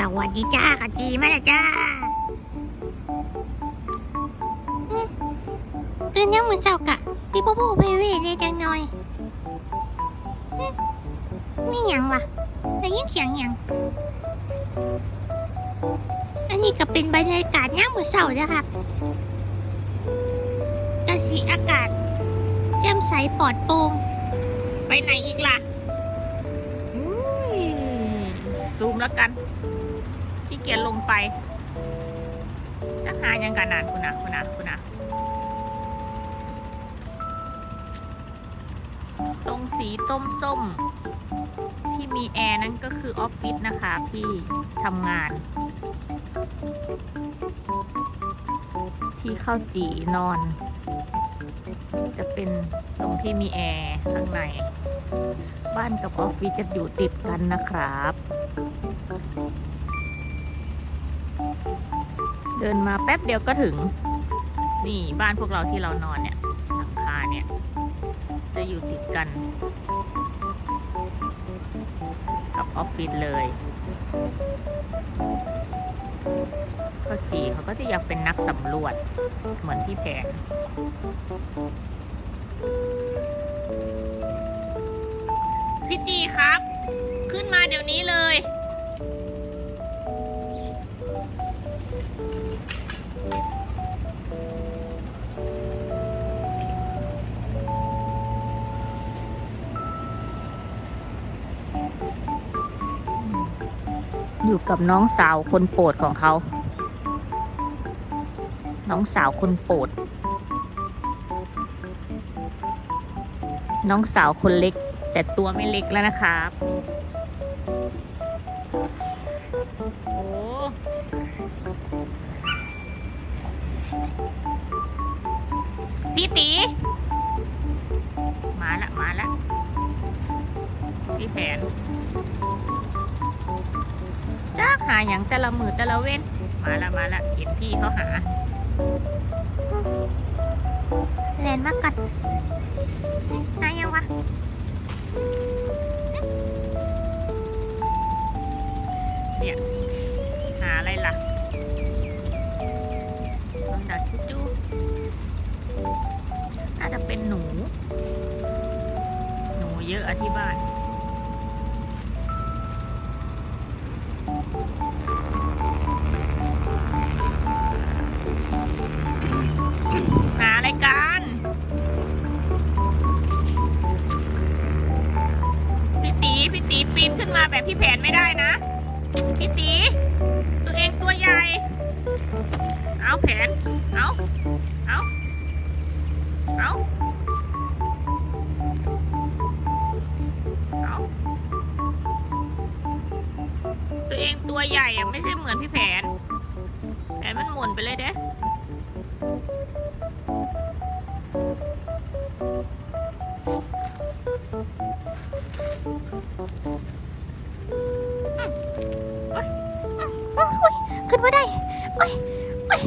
สวัสดีจ้ากะจีมาแล้วจ้าอืมตื่นยังมือเจ้ากะพี่ปูปูเพเวเลยจังหน่อยอืมนี่หยังวะได้ยินเสียงหยัง อันนี้ก็เป็นบรรยากาศย่ามมือเสาจ้ะค่ะกะสีอากาศแจ่มใสปลอดโปร่งไปไหนอีกล่ะอุ้ยซูมแล้วกันขี้ เกียจลงไปจะหายังกันนานคุณนะคุณนะคุณนะตรงสีต้มส้ม ที่มีแอร์นั่นก็คือออฟฟิศนะคะที่ทำงาน ที่เข้าจีนอน จะเป็นตรงที่มีแอร์ข้างใน บ้านกับออฟฟิศจะอยู่ติดกันนะครับ เดินมาแป๊บเดียวก็ถึง นี่บ้านพวกเราที่เรานอนเนี่ยหลังคาเนี่ย จะอยู่ติดกัน กับออฟฟิศเลยข้าวจีเขาก็จะอยากเป็นนักสำรวจ เหมือนที่แผนพี่จีครับ ขึ้นมาเดี๋ยวนี้เลย อยู่กับน้องสาวคนโปรดของเขา น้องสาวคนโปรด น้องสาวคนเล็ก แต่ตัวไม่เล็กแล้วนะครับโอ้พี่ตีมาละ มาละพี่แผน จ้าหาอย่างแต่ละมือแต่ละเว้นมาละมาละเห็นพี่เขาหาแลนมากกัดนายยังวะเนี่ยหาอะไรล่ะลองดัดจูจูน่าจะเป็นหนู หนูเยอะอะที่บ้าน ตีพี่ตีปีนขึ้นมาแบบพี่แผนไม่ได้นะพี่ตีตัวเองตัวใหญ่ เอาแผน เอาเอาเอาเอาตัวเองตัวใหญ่อะไม่ใช่เหมือนพี่แผน แผนมันหมุนไปเลยเด้ ขึ้นมาได้โอ้ยโอ้ย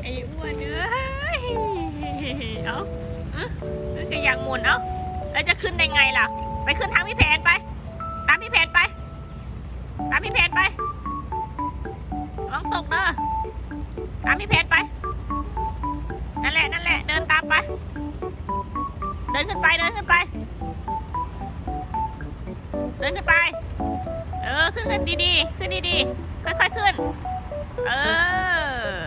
ไอ้อ้วนเอ้ยเอาเอ้ยจะอยากหมุนเอาแล้วจะขึ้นได้ไงล่ะ ไปขึ้นทางพี่แผนไป ตามพี่แผนไป ตามพี่แผนไปลองตกเด้อตามพี่แผนไป นั่นแหละนั่นแหละ เดินตามไป เดินขึ้นไปเดินขึ้นไป ขึ้นขึ้นดีๆ ขึ้นดีๆ ค่อยๆขึ้น เออ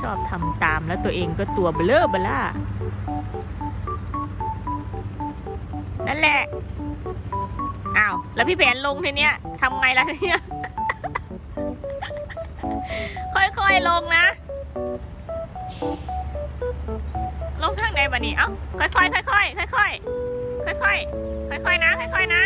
ชอบทำตามแล้วตัวเองก็ตัวเบลอเบล่านั่นแหละ อ้าว แล้วพี่แผนลงทีเนี้ยทำไงล่ะทีเนี้ยค่อยๆลงนะ ลงทางไหนบะนี่เอ้า ค่อยๆค่อยๆค่อยๆค่อยๆ ค่อยๆนะ ค่อยๆนะ